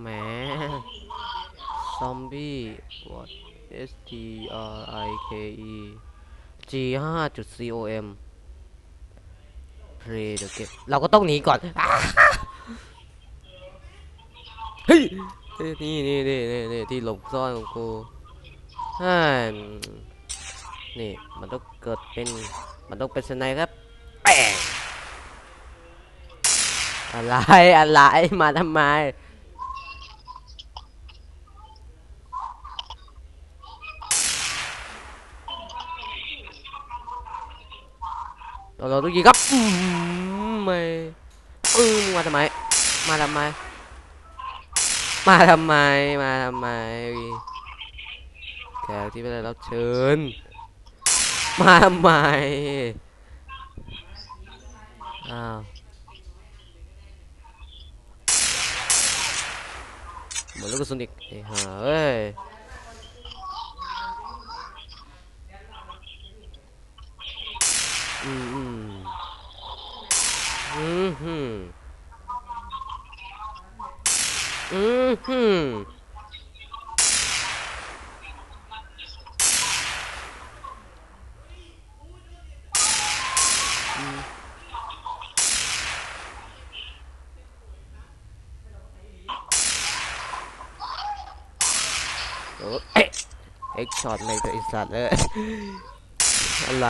แหม ซอมบี้ what s t r i k e g 5จุด c o m play the game เราก็ต้องหนีก่อน เฮ้ย นี่นี่นี่นี่นี่ที่หลบซ่อนของกูฮ่านี่ มันต้องเกิดเป็น มันต้องเป็นสไนครับแปอะไร อะไร มาทำไม เราเราต้องยิงครับไม่เอืมาทำไม มาทำไม มาทำไม มาทำไมแขกที่ไม่ได้รับเชิญ มาทำไม อ้าวเหมือนลูกกระสุนอีกเอ้ยอืมอืม อืมฮึมอืมฮึมอืมโอ้เอ๊ะเอ็กช็อตเลยตัวไอสัตว์เลยอะไร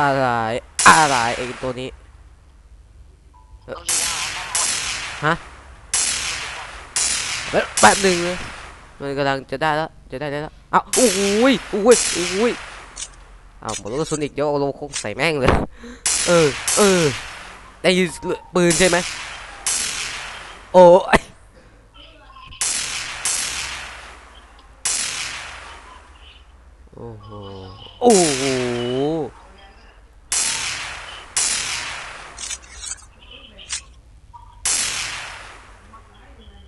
อะไร อะไรไอ้ตัวนี้ ฮะแป๊บแป๊บหนึ่งเลยมันกำลังจะได้แล้ว จะได้แล้วอ้าวอุ้ยอุ้ยอุ้ยอ้าวหมดลูกกระสุนอีกเดี๋ยวเอาโลคงใส่แม่งเลย เออ เออ ได้ยินปืนใช่ไหมโอ้ยโอ้โห โอ้โห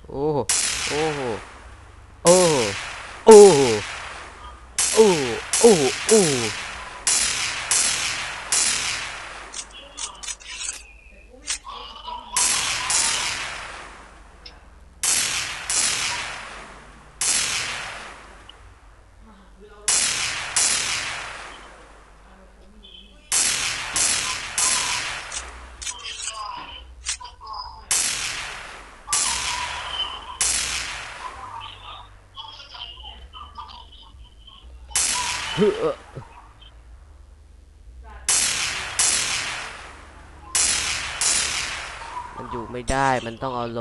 おお มันอยู่ไม่ได้ มันต้องเอาโล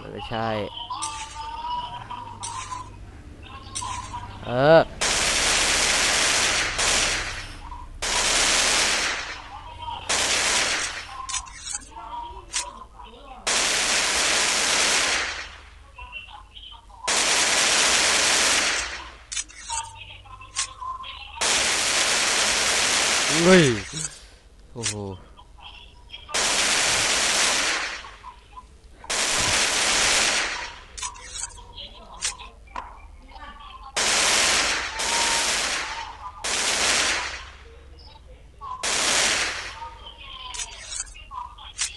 มันไม่ใช่ เออ เฮ้ย โอ้โหโ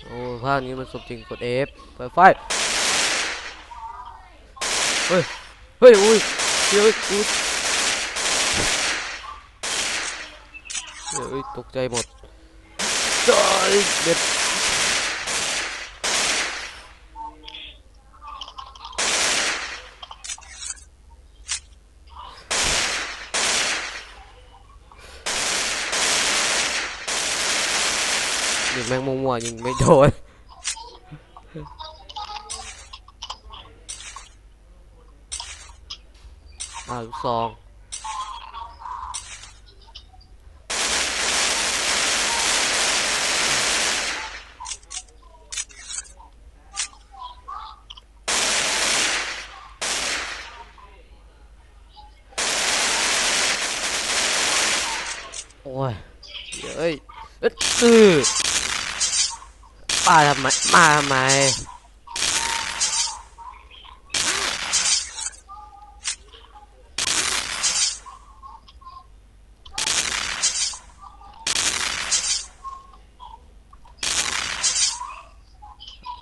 อ้ภาคนี้มันสมจริงกด F เปิดไฟ เฮ้ย เฮ้ย อุ้ยเฮ้ยอุ้ยเฮ้ย ตกใจหมด จอยเด็ดยิงแมงมุมว่ะยิงไม่โดนอ่าลูกซองโอ้ยเอ้ย เออื้อมาทำไมมาทำไม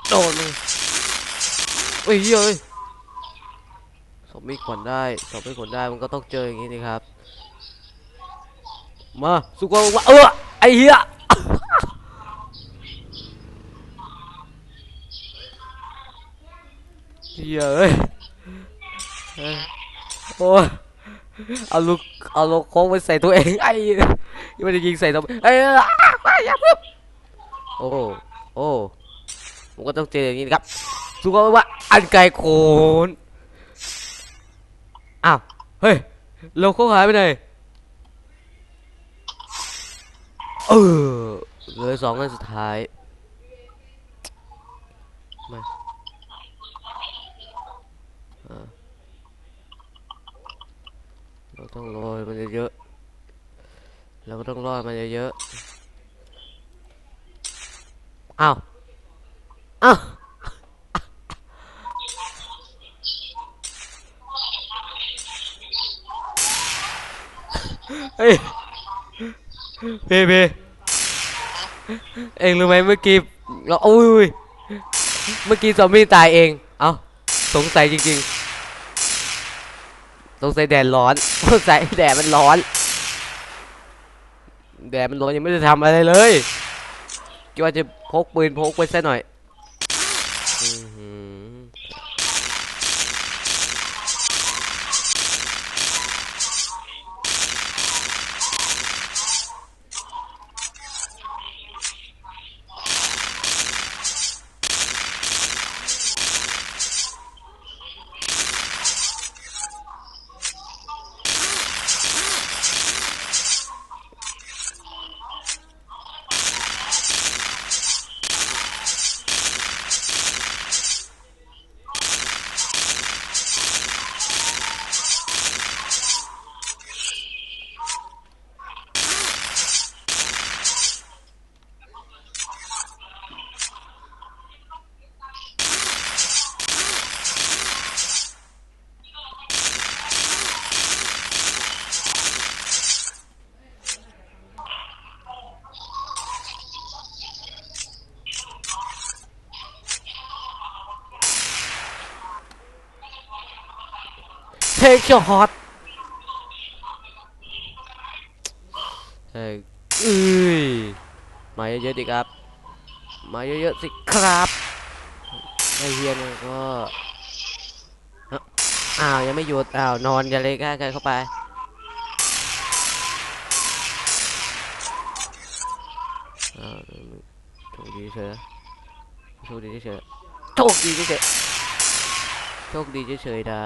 โดนเลยเฮ้ยเฮ้ยสมมีขนได้สมมีขนได้มันก็ต้องเจออย่างนี้นี่ครับ มาสุกว่าเออไอ้เหี้ย เหี้ยเอ้ยเอ้ยโอ้ยเอาลูกเอาลูกโค้งไปใส่ตัวเองไอ้ยังไม่ได้ยิงใส่ตัวเอ้ยอะอะอย่าเพิ่งโอ้โอ้ผมก็ต้องเจออย่างนี้ครับสุกว่าอันไกลโคนอ้าวเฮ้ยเราโค้งหายไปไหนเออเหลือสองอันสุดท้ายมา เราต้องโรยมันเยอะๆเราก็ต้องรอดมันเยอะๆอ้าวอ้าวเฮ้ยเพ่เพ่เองรู้ไหมเมื่อกี้เราโอ้ยเมื่อกี้ซอมบี้ตายเอง เอ้าสงสัยจริง ๆ สงสัยแดดร้อนสงสัยแดดมันร้อน แดดมันร้อนยังไม่ได้ทำอะไรเลยคิดว่าจะพกปืนพกไปซะหน่อยอื้อหือ เทคช็อตเอ้ยเอ้ยมาเยอะๆดิครับ มาเยอะๆสิครับไอเฮียเนี่ยก็อ้าวยังไม่หยุดอ้าวนอนอย่าเลยกันเข้าไปอ้าวโชคดีเฉยโชคดีเฉยโชคดีเฉยโชคดีเฉยนะ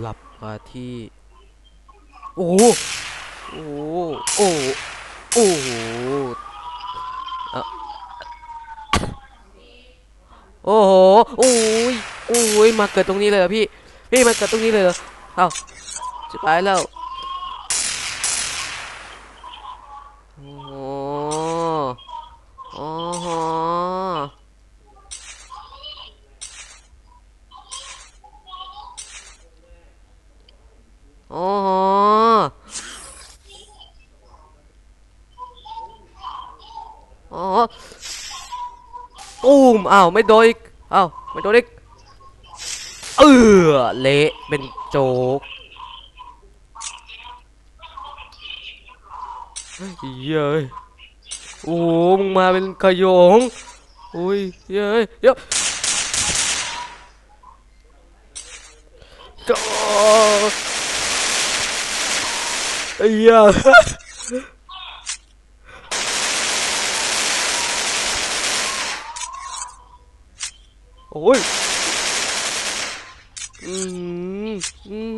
หลับมาที่โอ้โหโอ้โหโอ้โหโอ้โหโอ้โหโอ้ยโอ้ยมาเกิดตรงนี้เลยเหรอพี่ พี่มาเกิดตรงนี้เลยเหรอเอ้าจะไปแล้วโอ้โหโอ้โหโอ้โห อ้โหตูมอ้าวไม่โดนอีกอ้าวไม่โดนอีกเออเละเป็นโจ๊กเย้ยโอ้มึงมาเป็นขยงโอ้ยเย้ยเยอะโจ๊กไอ้เหี้ย โอ้ยอืมอืม